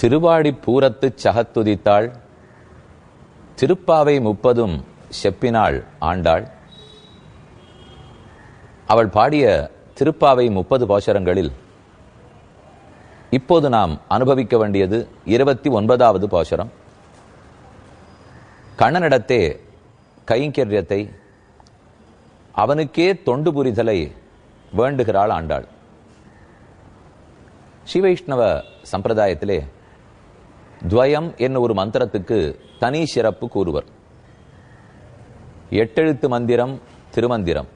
திருவாடி பூரத்துச் சகத்துதித்தாள். திருப்பாவை முப்பதும் செப்பினாள் ஆண்டாள். அவள் பாடிய திருப்பாவை முப்பது பாசுரங்களில் இப்போது நாம் அனுபவிக்க வேண்டியது இருபத்தி ஒன்பதாவது பாசுரம். கண்ணனிடத்தே கைங்கரியத்தை அவனுக்கே தொண்டு புரிதலை வேண்டுகிறாள் ஆண்டாள். ஸ்ரீவைஷ்ணவ சம்பிரதாயத்திலே துவயம் என்ன ஒரு மந்திரத்துக்கு தனி சிறப்பு கூறுவர். எட்டெழுத்து மந்திரம் திருமந்திரம்.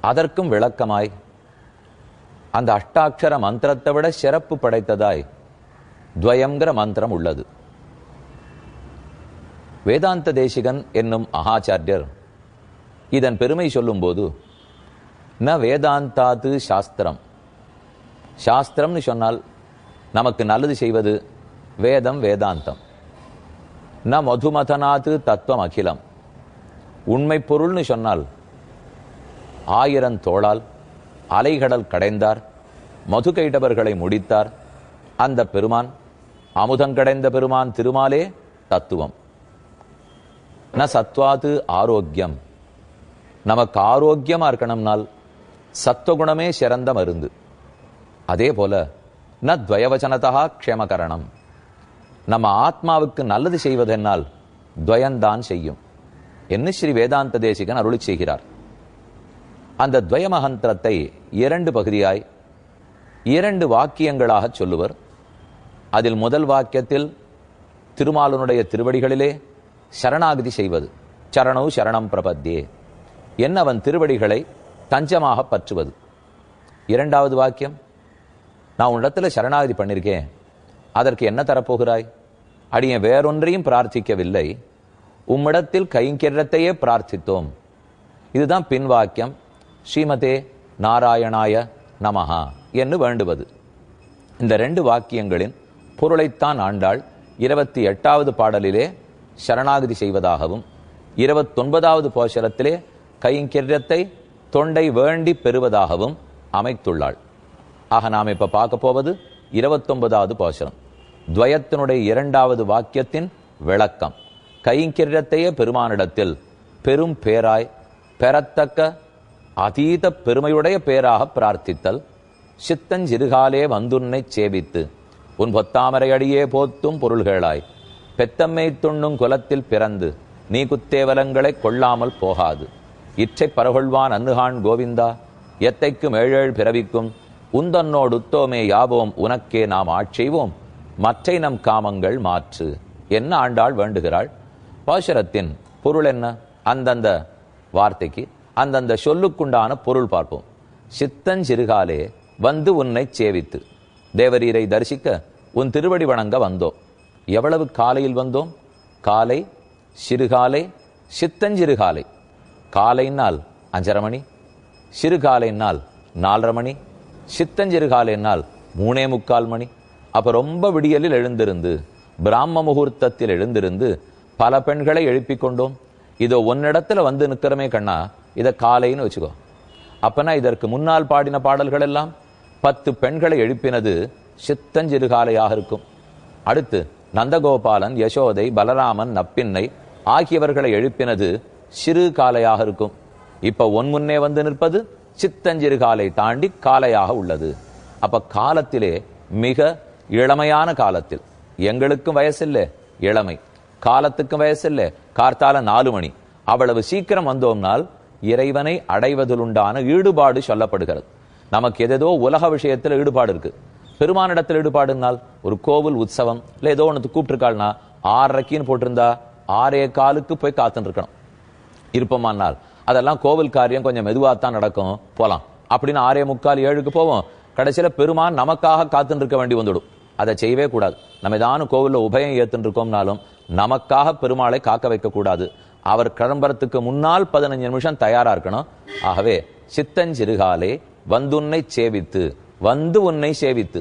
அதற்கும் விளக்கமாய் அந்த அஷ்டாட்சர மந்திரத்தை விட சிறப்பு படைத்ததாய் துவயங்கிற மந்திரம் உள்ளது. வேதாந்த தேசிகன் என்னும் மகாச்சாரியர் இதன் பெருமை சொல்லும்போது ந வேதாந்தாது சாஸ்திரம். சாஸ்திரம்னு சொன்னால் நமக்கு நல்லது செய்வது வேதம் வேதாந்தம். ந மதுமதனாத்து தத்துவம் அகிலம். உண்மை பொருள்னு சொன்னால் ஆயிரம் தோளால் அலைகடல் கடைந்தார் மது கைடவர்களை முடித்தார் அந்த பெருமான் அமுதங்கடைந்த பெருமான் திருமாலே தத்துவம். ந சத்வாது ஆரோக்கியம். நமக்கு ஆரோக்கியமா இருக்கணும்னால் சத்துவகுணமே சிறந்த மருந்து. அதே போல ந துவயவச்சனதா க்ஷேமகரணம். நம்ம ஆத்மாவுக்கு நல்லது செய்வதென்னால் துவயந்தான் செய்யும். என்ன ஸ்ரீ வேதாந்த தேசிகன் அருளி செய்கிறார். அந்த துவயமகந்திரத்தை இரண்டு பகுதியாய் இரண்டு வாக்கியங்களாக சொல்லுவர். அதில் முதல் வாக்கியத்தில் திருமாலனுடைய திருவடிகளிலே சரணாகதி செய்வது. சரணவு சரணம் பிரபத்தியே என்ன அவன் திருவடிகளை தஞ்சமாக பற்றுவது. இரண்டாவது வாக்கியம் நான் உன்னிடத்தில் சரணாகதி பண்ணியிருக்கேன் அதற்கு என்ன தரப்போகிறாய்? அடிய வேறொன்றையும் பிரார்த்திக்கவில்லை. உம்மிடத்தில் கைங்கிரத்தையே பிரார்த்தித்தோம். இதுதான் பின்வாக்கியம். ஸ்ரீமதே நாராயணாய நமஹா என்று வேண்டுவது. இந்த ரெண்டு வாக்கியங்களின் பொருளைத்தான் ஆண்டாள் இருபத்தி எட்டாவது பாடலிலே சரணாகதி செய்வதாகவும் இருபத்தொன்பதாவது போஷரத்திலே கைங்கிரத்தை தொண்டை வேண்டி பெறுவதாகவும் அமைத்துள்ளாள். ஆக நாம் இப்போ பார்க்க போவது இருபத்தொன்பதாவது போஷரம் துவயத்தினுடைய இரண்டாவது வாக்கியத்தின் விளக்கம். கைங்கிரத்தையே பெருமானிடத்தில் பெரும் பேராய் பெறத்தக்க அதீத பெருமையுடைய பேராக பிரார்த்தித்தல். சித்தஞ்சிறுகாலே வந்துன்னை சேவித்து உன் பொத்தாமரை அடியே போத்தும் பொருள்களாய். பெத்தம்மை துண்ணும் குலத்தில் பிறந்து நீ குத்தேவலங்களை கொள்ளாமல் போகாது. இச்சை பரகொள்வான் அன்னுகான் கோவிந்தா எத்தைக்கும் ஏழேழ் பிறவிக்கும் உந்தன்னோடு உத்தோமே யாவோம் உனக்கே நாம் ஆட்செய்வோம் மற்றை நம் காமங்கள் மாற்று. என்ன ஆண்டாள் வேண்டுகிறாள்? பாசுரத்தின் பொருள் என்ன? அந்தந்த வார்த்தைக்கு அந்தந்த சொல்லுக்குண்டான பொருள் பார்ப்போம். சித்தஞ்சிறுகாலே வந்து உன்னை சேவித்து. தேவரீரை தரிசிக்க உன் திருவடி வணங்க வந்தோம். எவ்வளவு காலையில் வந்தோம்? காலை சிறுகாலை சித்தஞ்சிறுகாலை காலைனால் அஞ்சரை மணி சிறுகாலைனால் நாலரை மணி சித்தஞ்சிறுகாலைனால் மூணே முக்கால் மணி. அப்போ ரொம்ப விடியலில் எழுந்திருந்து பிராம முகூர்த்தத்தில் எழுந்திருந்து பல பெண்களை எழுப்பிக் கொண்டோம். இதோ ஒன்னிடத்துல வந்து நிற்கிறமே கண்ணா இதை காலைன்னு வச்சுக்கோ. அப்பனா இதற்கு முன்னால் பாடின பாடல்கள் எல்லாம் பத்து பெண்களை எழுப்பினது சித்தஞ்சிறுகாலையாக இருக்கும். அடுத்து நந்தகோபாலன் யசோதை பலராமன் நப்பின்னை ஆகியவர்களை எழுப்பினது சிறு காலையாக இருக்கும். இப்ப ஒன் முன்னே வந்து நிற்பது சித்தஞ்சிறு காலை தாண்டி காலையாக உள்ளது. அப்ப காலத்திலே மிக இளமையான காலத்தில் எங்களுக்கும் வயசில்லை இளமை. காலத்துக்கும் வயசில்லை கார்த்தால நாலு மணி. அவ்வளவு சீக்கிரம் வந்தோம்னால் இறைவனை அடைவதிலுண்டான ஈடுபாடு சொல்லப்படுகிறது. நமக்கு எதேதோ உலக விஷயத்துல ஈடுபாடு இருக்கு. பெருமானிடத்தில் ஈடுபாடுனால் ஒரு கோவில் உற்சவம் இல்ல ஏதோ ஒன்று கூப்பிட்டுருக்காள்னா ஆறரைக்கின்னு போட்டிருந்தா ஆறே காலுக்கு போய் காத்துட்டு இருக்கணும். இருப்போமானால் அதெல்லாம் கோவில் காரியம் கொஞ்சம் மெதுவாக தான் நடக்கும். போகலாம் அப்படின்னு ஆறே முக்கால் ஏழுக்கு போவோம். கடைசியில் பெருமான் நமக்காக காத்துட்டு இருக்க வேண்டி வந்துடும். அதை செய்யவே கூடாது. நம்ம ஏதானும் கோவிலில் உபயம் ஏற்றுன்னு இருக்கோம்னாலும் நமக்காக பெருமாளை காக்க வைக்கக்கூடாது. அவர் கிளம்புறதுக்கு முன்னால் பதினஞ்சு நிமிஷம் தயாராக இருக்கணும். ஆகவே சித்தஞ்சிறுகாலே வந்துன்னை சேவித்து வந்து உன்னை சேவித்து.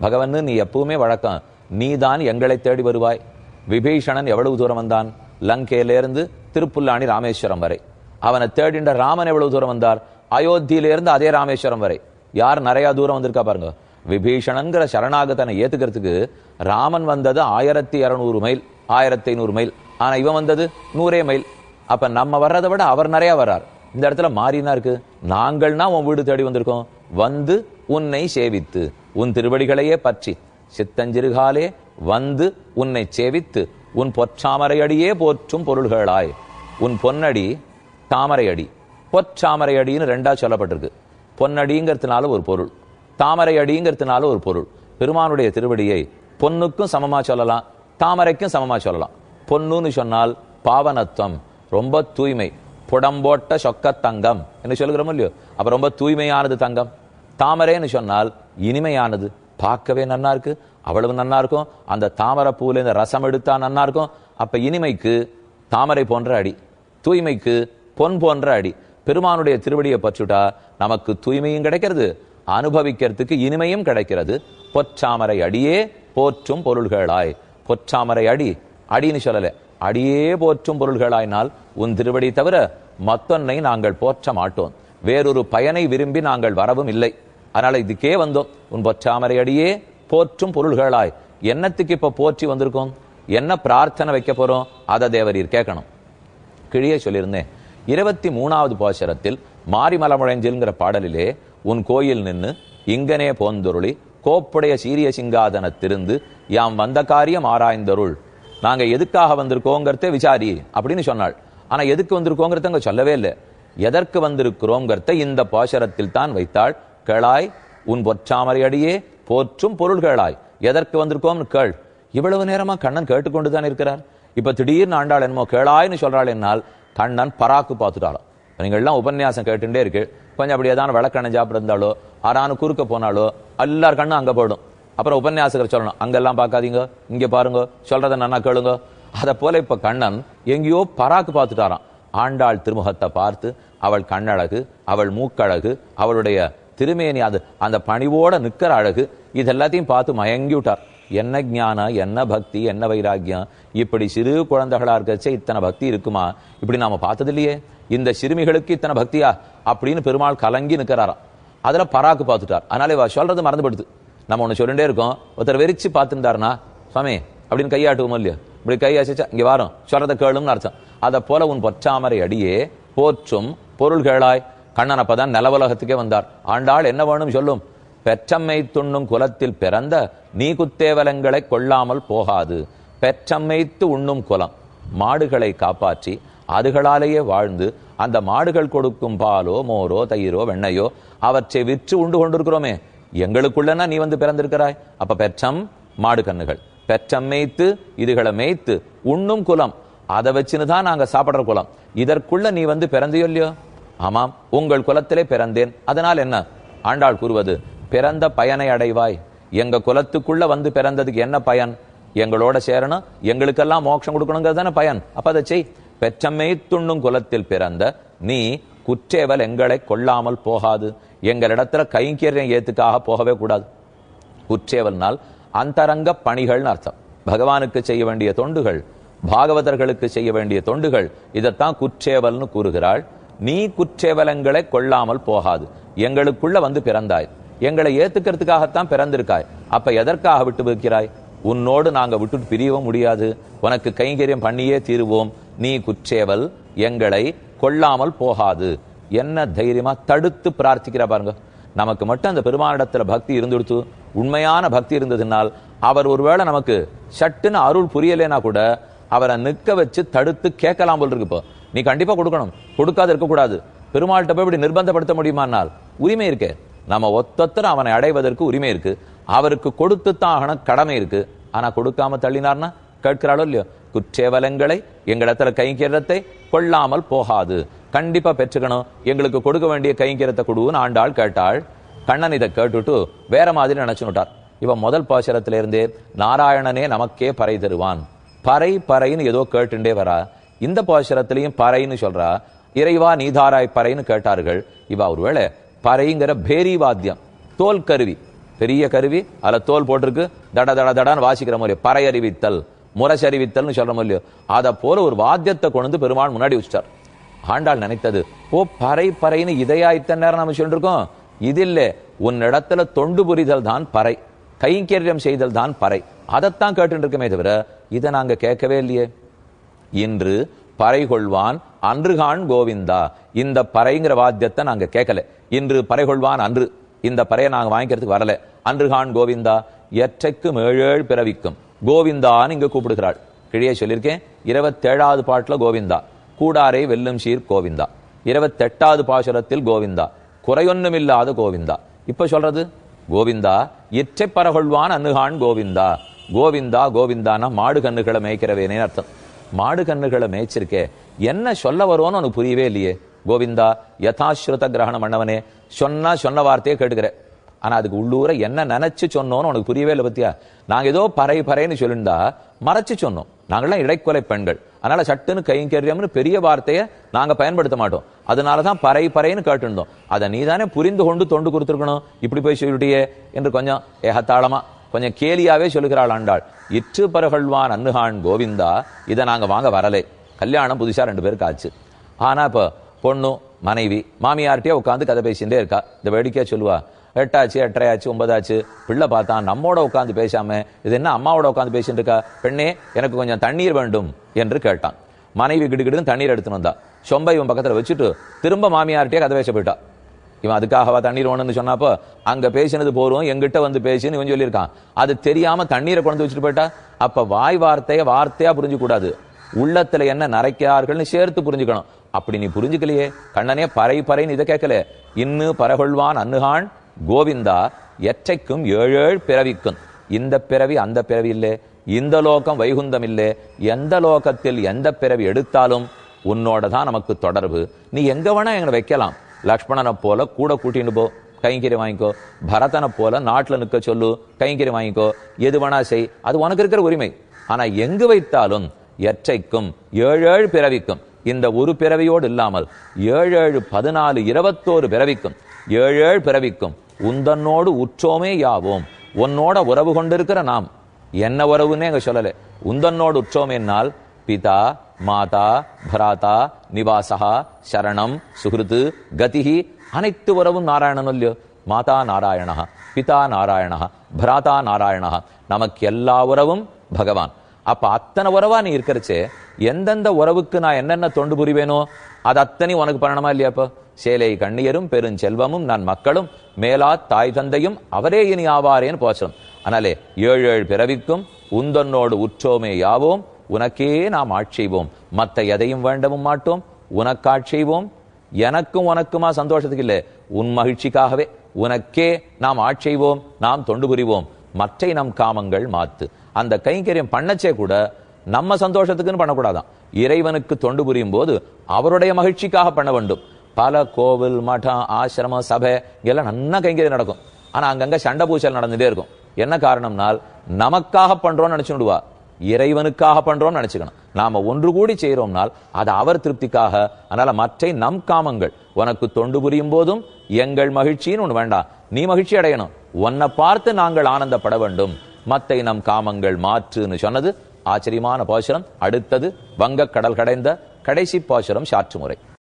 பகவன் நீ எப்பவுமே வழக்கம். நீதான் எங்களை தேடி வருவாய். விபீஷணன் எவ்வளவு தூரம் வந்தான்? லங்கையிலேருந்து திருப்புல்லாணி ராமேஸ்வரம் வரை. அவனை தேடின்ற ராமன் எவ்வளவு தூரம் வந்தார்? அயோத்தியிலிருந்து அதே ராமேஸ்வரம் வரை. யார் நிறைய தூரம் வந்திருக்கா பாருங்க. விபீஷணங்கிற சரணாகத்தனை ஏத்துக்கிறதுக்கு ராமன் வந்தது ஆயிரத்தி இரநூறு மைல் ஆயிரத்தி ஐநூறு மைல். ஆனா இவன் வந்தது நூறே மைல். அப்ப நம்ம வர்றதை விட அவர் நிறைய வர்றார். இந்த இடத்துல மாறினா இருக்கு. நாங்கள்னா உன் வீடு தேடி வந்திருக்கோம். வந்து உன்னை சேவித்து உன் திருவடிகளையே பற்றி. சித்தஞ்சிறுகாலே வந்து உன்னை சேவித்து உன் பொற்றாமரையடியே போற்றும் பொருள்களாய். உன் பொன்னடி தாமரை அடி. பொற்றாமரை அடின்னு ரெண்டா சொல்லப்பட்டிருக்கு. பொன்னடிங்கிறதுனால ஒரு பொருள். தாமரை அடிங்கிறதுனால ஒரு பொருள். பெருமானுடைய திருவடியை பொன்னுக்கும் சமமாக சொல்லலாம் தாமரைக்கும் சமமாக சொல்லலாம். பொன்னுன்னு சொன்னால் பாவனத்துவம் ரொம்ப தூய்மை புடம்போட்ட சொக்க தங்கம். என்று சொல்லுகிறோம் இல்லையோ? அப்போ ரொம்ப தூய்மையானது தங்கம். தாமரைன்னு சொன்னால் இனிமையானது. பார்க்கவே நன்னா இருக்கு. அவ்வளவு நன்னா இருக்கும். அந்த தாமரை பூல இந்த ரசம் எடுத்தா நன்னா இருக்கும். அப்ப இனிமைக்கு தாமரை போன்ற அடி. தூய்மைக்கு பொன் போன்ற அடி. பெருமானுடைய திருவடியை பற்றுட்டா நமக்கு தூய்மையும் கிடைக்கிறது. அனுபவிக்கிறதுக்கு இனிமையும் கிடைக்கிறது. பொற்றாமரை அடியே போற்றும் பொருள்களாய். பொற்றாமரை அடி அடின்னு சொல்லல. அடியே போற்றும் பொருள்களாயினால் உன் திருவடி தவிர மத்தொன்னை நாங்கள் போற்ற மாட்டோம். வேறொரு பயனை விரும்பி நாங்கள் வரவும் இல்லை. அதனால இதுக்கே வந்தோம். உன் பொற்றாமரை அடியே போற்றும் பொருள்களாய். என்னத்துக்கு இப்ப போற்றி வந்திருக்கோம்? என்ன பிரார்த்தனை வைக்க போறோம்? அதை தேவரீர் கேட்கணும். கிழியே சொல்லியிருந்தேன். இருபத்தி மூணாவது பாசரத்தில் மாரிமலமுழைஞ்சில்ங்கிற பாடலிலே உன் கோயில் நின்னு இங்கனே போந்தொருளி கோப்புடைய சீரிய சிங்காதனத்திருந்து யாம் வந்த காரியம் ஆராய்ந்தருள். நாங்க எதுக்காக வந்திருக்கோங்கிறத விசாரி அப்படின்னு சொன்னாள். ஆனா எதுக்கு வந்திருக்கோங்கிறத அங்க சொல்லவே இல்லை. எதற்கு வந்திருக்கிறோங்கிறத இந்த பாசரத்தில் தான் வைத்தாள். கேளாய் உன் பொற்றாமரை அடியே போற்றும் பொருள்களாய் எதற்கு வந்திருக்கோம்னு கேள். இவ்வளவு நேரமா கண்ணன் கேட்டுக்கொண்டுதான் இருக்கிறார். இப்ப திடீர்னு ஆண்டாள் என்னமோ கேளாய்னு சொல்றாள் என்னால். கண்ணன் பராக்கு பார்த்துட்டாலும். நீங்க எல்லாம் உபன்யாசம் கேட்டுட்டே இருக்கு. கொஞ்சம் அப்படி ஏதாவது விளக்கண்ண சாப்பிட்டு இருந்தாலோ ஆறானு குறுக்க போனாலோ எல்லார் கண்ணும் அங்க போடும் அப்புறம் உபன்யாசகர் சொல்லணும் அங்கெல்லாம் பார்க்காதீங்க இங்க பாருங்க சொல்றத நன்னா கேளுங்க. அதை போல இப்ப கண்ணன் எங்கேயோ பராக்கு பார்த்துட்டாராம். ஆண்டாள் திருமுகத்தை பார்த்து அவள் கண்ணழகு அவள் மூக்கழகு அவளுடைய திருமேனி அது அந்த பணிவோட நிற்கிற அழகு இது எல்லாத்தையும் பார்த்து மயங்கி விட்டார். என்ன ஞானம் என்ன பக்தி என்ன வைராக்கியம்? இப்படி சிறு குழந்தைகளா இருக்கச்சே இத்தனை பக்தி இருக்குமா? இப்படி நாம பார்த்தது இல்லையே இந்த சிறுமிகளுக்கு இத்தனை பக்தியா? அப்படின்னு பெருமாள் கலங்கி நிற்கிறாராம். அதில் பராக்கு பார்த்துட்டார். அதனால இவ சொல்றது மறந்துபடுது. நம்ம ஒன்று சொல்லிட்டே இருக்கோம். ஒருத்தர் வெறிச்சு பார்த்துருந்தாருனா சுவாமி அப்படின்னு கையாட்டுவோம் இல்லையா? இப்படி கை அசைச்சா வாரம் சொல்றத கேளும்னு அர்த்தம். அதை போல உன் பொற்றாமரை அடியே போற்றும் பொருள்களாய். கண்ணன் அப்பதான் நிலவலகத்துக்கே வந்தார். ஆண்டாள் என்ன வேணும் சொல்லும்? பெற்றம்மை துண்ணும் குலத்தில் பிறந்த நீ குத்தேவலங்களை கொள்ளாமல் போகாது. பெற்றம்மைத்து உண்ணும் குலம் மாடுகளை காப்பாற்றி அதுகளாலேயே வாழ்ந்து அந்த மாடுகள் கொடுக்கும் பாலோ மோரோ தயிரோ வெண்ணையோ அவற்றை விற்று உண்டு கொண்டிருக்கிறோமே. எங்களுக்குள்ளனா நீ வந்து பிறந்திருக்கிறாய்? அப்ப பெற்றம் மாடு கண்ணுகள் பெற்றம் மேய்த்து இதுகளை மேய்த்து உண்ணும் குலம். அதை வச்சுன்னு தான் நாங்க சாப்பிடுற குலம். இதற்குள்ள நீ வந்து பிறந்தியோ இல்லையோ? ஆமாம் உங்கள் குலத்திலே பிறந்தேன். அதனால் என்ன? ஆண்டாள் கூறுவது பிறந்த பயனை அடைவாய். எங்க குலத்துக்குள்ள வந்து பிறந்ததுக்கு என்ன பயன்? எங்களோட சேரணும் எங்களுக்கெல்லாம் மோட்சம் கொடுக்கணுங்கிறது தானே பயன். அப்ப அதை செய். பெற்றமை துண்ணும் குலத்தில் பிறந்த நீ குற்றேவல் எங்களை கொள்ளாமல் போகாது. எங்களிடத்துல கைங்கரியம் ஏத்துக்காக போகவே கூடாது. குற்றேவல்னால் அந்தரங்க பணிகள்னு அர்த்தம். பகவானுக்கு செய்ய வேண்டிய தொண்டுகள் பாகவதர்களுக்கு செய்ய வேண்டிய தொண்டுகள் இதைத்தான் குற்றேவல்னு கூறுகிறாள். நீ குற்றேவலங்களை கொள்ளாமல் போகாது. எங்களுக்குள்ள வந்து பிறந்தாய். எங்களை ஏத்துக்கிறதுக்காகத்தான் பிறந்திருக்காய். அப்ப எதற்காக விட்டு வைக்கிறாய் உன்னோடு நாங்க விட்டுட்டு பிரியவும் முடியாது. உனக்கு கைங்கரியம் பண்ணியே தீருவோம். நீ குற்றேவல் எங்களை கொள்ளாமல் போகாது. என்ன தைரியமா தடுத்து பிரார்த்திக்கிற பாருங்க. நமக்கு மட்டும் அந்த பெருமானிடத்துல பக்தி இருந்துடுத்து. உண்மையான பக்தி இருந்ததுனால் அவர் ஒருவேளை நமக்கு சட்டுன்னு அருள் புரியலைனா கூட அவரை நிற்க வச்சு தடுத்து கேட்கலாம் போல் இருக்கு இப்போ. நீ கண்டிப்பா கொடுக்கணும். கொடுக்காது இருக்கக்கூடாது. பெருமாள்கிட்ட போய் இப்படி நிர்பந்தப்படுத்த முடியுமானால் உரிமை இருக்கே. நம்ம ஒத்தொத்தர் அவனை அடைவதற்கு உரிமை இருக்கு. அவருக்கு கொடுத்துத்தான் ஆகணும் கடமை இருக்கு. ஆனா கொடுக்காம தள்ளினார்னா? கேட்கிறாளோ இல்லையோ? குற்றேவலங்களை எங்களிடத்துல கைங்கரத்தை கொள்ளாமல் போகாது. கண்டிப்பா பெற்றுக்கணும். எங்களுக்கு கொடுக்க வேண்டிய கைங்கரத்தை கொடுன்னு ஆண்டாள் கேட்டாள். கண்ணன் இதை கேட்டுட்டு வேற மாதிரி நினைச்சுட்டார் இவன் முதல் பாசரத்துல இருந்தே நாராயணனே நமக்கே பறை தருவான். பறை பறைன்னு ஏதோ கேட்டுண்டே வரா. இந்த பாசுரத்திலையும் பறைன்னு சொல்றா. இறைவா நீதாராய் பறைன்னு கேட்டார்கள். இவ ஒருவேளை பறைங்கிற பேரி வாத்தியம். தோல் கருவி. பெரிய கருவி அதில் தோல் போட்டிருக்கு. தட தட தடான்னு வாசிக்கிற மாதிரி. பறை அறிவித்தல் முரசறிவித்தல்னு சொல்ற இல்லையோ. அதை போல ஒரு வாத்தியத்தை கொண்டு வந்து பெருமாள் முன்னாடி வச்சிட்டார். ஆண்டாள் நினைத்தது ஓ பறை பறைன்னு இதையா இத்தனை நேரம் நம்ம சொல்லிருக்கோம்? இது இல்ல உன்னிடத்துல தொண்டு புரிதல் தான் பறை. கைங்கரியம் செய்தல் தான் பறை. அதைத்தான் கேட்டு இருக்கமே தவிர இதை நாங்கள் கேட்கவே இல்லையே. இன்று பறை கொள்வான் அன்றுகான் கோவிந்தா. இந்த பறைங்கிற வாத்தியத்தை நாங்க கேட்கல. இன்று பறை கொள்வான் அன்று. இந்த பறையை நாங்க வாங்கிக்கிறதுக்கு வரல. அன்றுகான் கோவிந்தா எற்றைக்கும் ஏழேழு பிறவிக்கும். கோவிந்தான்னு இங்க கூப்பிடுகிறாள். கிழியே சொல்லியிருக்கேன் இருபத்தேழாவது பாட்டுல கோவிந்தா. கூடாரை வெல்லும் சீர் கோவிந்தா. இருபத்தெட்டாவது பாசுரத்தில் கோவிந்தா. குறையொன்னுமில்லாத கோவிந்தா. இப்ப சொல்றது கோவிந்தா இற்றை பரகொள்வான் அன்னுகான் கோவிந்தா. கோவிந்தா கோவிந்தானா மாடு கண்ணுகளை மேய்க்கிறவேனே அர்த்தம். மாடு கண்ணுகளை மேய்ச்சிருக்கே. என்ன சொல்ல வருவோன்னு உனக்கு புரியவே இல்லையே. கோவிந்தா யதாஸ்ருத கிரகணம் பண்ணவனே சொன்னா சொன்ன வார்த்தையே கேட்டுக்கிற. ஆனா அதுக்கு உள்ளூர என்ன நினைச்சு சொன்னோன்னு உனக்கு புரியவே இல்லை பத்தியா? நாங்க ஏதோ பறை பறைன்னு சொல்லிருந்தா மறைச்சு சொன்னோம். நாங்கெல்லாம் இடைக்கொலை பெண்கள். அதனால சட்டுன்னு கைங்கரியம்னு பெரிய வார்த்தையை நாங்க பயன்படுத்த மாட்டோம். அதனாலதான் பறை பறைன்னு கேட்டுருந்தோம். அதை நீதானே புரிந்து கொண்டு தொண்டு கொடுத்துருக்கணும். இப்படி போய் சொல்லிட்டியே என்று கொஞ்சம் ஏகத்தாளமா கொஞ்சம் கேலியாவே சொல்லுகிறாள் ஆண்டாள். இற்று பரகழ்வான் அன்னுகான் கோவிந்தா இதை நாங்கள் வாங்க வரலே. கல்யாணம் புதுசாக ரெண்டு பேருக்கு ஆச்சு. ஆனால் இப்போ பொண்ணு மனைவி மாமியார்கிட்டயே உட்காந்து கதை பேசிகிட்டே இருக்கா. இந்த வேடிக்கையாக சொல்லுவா எட்டாச்சு எட்டரையாச்சு ஒன்பதாச்சு பிள்ளை பார்த்தான் நம்மோட உட்காந்து பேசாம இது என்ன அம்மாவோட உட்காந்து பேசிட்டு இருக்கா? பெண்ணே எனக்கு கொஞ்சம் தண்ணீர் வேண்டும் என்று கேட்டான். மனைவி கிடுகிடுன்னு தண்ணீர் எடுத்துன்னு வந்தா. சொம்பை இவன் பக்கத்தில் வச்சுட்டு திரும்ப மாமியார்கிட்டயே கதை பேச போயிட்டா. இவன் அதுக்காகவா தண்ணீர் வேணும்னு சொன்னப்போ அங்க பேசினது போறோம் எங்கிட்ட வந்து பேசுன்னு இவன் சொல்லியிருக்கான். அது தெரியாம தண்ணீரை கொண்டு வச்சுட்டு போயிட்டா அப்ப வாய் வார்த்தைய வார்த்தையா புரிஞ்சு கூடாது உள்ளத்துல என்ன நரைக்கிறார்கள்னு சேர்த்து புரிஞ்சுக்கணும். அப்படி நீ புரிஞ்சுக்கலையே கண்ணனே பறை பறைன்னு இதை கேட்கல. இன்னு பரகொள்வான் அன்னுகான் கோவிந்தா எற்றைக்கும் ஏழேழ் பிறவிக்கும் இந்த பிறவி அந்த பிறவி இல்லே இந்த லோகம் வைகுந்தம் இல்லே. எந்த லோகத்தில் எந்த பிறவி எடுத்தாலும் உன்னோட தான் நமக்கு தொடர்பு. நீ எங்க வேணா எங்களை வைக்கலாம். லக்ஷ்மணனை போல கூட கூட்டின்னு போ. கைங்கறி வாங்கிக்கோ. பரதனை போல நாட்டில் நிற்க சொல்லு. கைங்கறி வாங்கிக்கோ. எது வேணா செய். அது உனக்கு இருக்கிற உரிமை. ஆனா எங்கு வைத்தாலும் எற்றைக்கும் ஏழேழு பிறவிக்கும். இந்த ஒரு பிறவியோடு இல்லாமல் ஏழேழு பதினாலு இருபத்தோரு பிறவிக்கும். ஏழேழு பிறவிக்கும். உந்தன்னோடு உற்றோமே யாவோம். உன்னோட உறவு கொண்டிருக்கிற நாம். என்ன உறவுன்னே அங்க சொல்லலை. உந்தன்னோடு உற்றோமேனால் பிதா மாதா பராதா நிவாசா சரணம் சுகிருத்து கதிஹி அனைத்து உறவும் நாராயணன் இல்லையோ? மாதா நாராயணா பிதா நாராயணா பராதா நாராயணா நமக்கு எல்லா உறவும் பகவான். அப்ப அத்தனை உறவா நீ இருக்கிறச்சே எந்தெந்த உறவுக்கு நான் என்னென்ன தொண்டு புரிவேனோ அது அத்தனை உனக்கு பண்ணணுமா இல்லையா இப்போ சேலை கண்ணியரும் பெருஞ்செல்வமும் நான் மக்களும் மேலா தாய் தந்தையும் அவரே இனி ஆவாரேன்னு போச்சணும் ஆனாலே ஏழு ஏழு பிறவிக்கும் உந்தன்னோடு உற்றோமே யாவோம்? உனக்கே நாம் ஆட்செய்வோம் மத்த எதையும் வேண்டவும் மாட்டோம். உனக்கு ஆட்செய்வோம் எனக்கும் உனக்குமா சந்தோஷத்துக்கு இல்லை. உன் மகிழ்ச்சிக்காகவே உனக்கே நாம் ஆட்செய்வோம் நாம் தொண்டு புரிவோம். மற்றை நம் காமங்கள் மாத்து. அந்த கைங்கரியம் பண்ணச்சே கூட நம்ம சந்தோஷத்துக்குன்னு பண்ணக்கூடாதான். இறைவனுக்கு தொண்டு புரியும் போது அவருடைய மகிழ்ச்சிக்காக பண்ண வேண்டும். பல கோவில் மடம் ஆசிரமம் சபை எல்லாம் நன்னா கைங்கரியம் நடக்கும். ஆனா அங்கங்க சண்டை பூச்சல் நடந்துட்டே இருக்கும். என்ன காரணம்னால் நமக்காக பண்றோம்னு நினைச்சுடுவா இறைவனுக்காக பண்றோம்னு நினைச்சுக்கணும். நாம ஒன்று கூடி செய்யறோம்னால் அது அவர் திருப்திக்காக. அதனால மற்ற நம் காமங்கள் உனக்கு தொண்டு புரியும் போதும் எங்கள் மகிழ்ச்சின்னு ஒண்ணு வேண்டாம். நீ மகிழ்ச்சி அடையணும். உன்னை பார்த்து நாங்கள் ஆனந்தப்பட வேண்டும். மத்தை நம் காமங்கள் மாற்றுன்னு சொன்னது ஆச்சரியமான பாசுரம். அடுத்தது வங்கக் கடல் கடைந்த கடைசி பாசுரம் சாற்று முறை.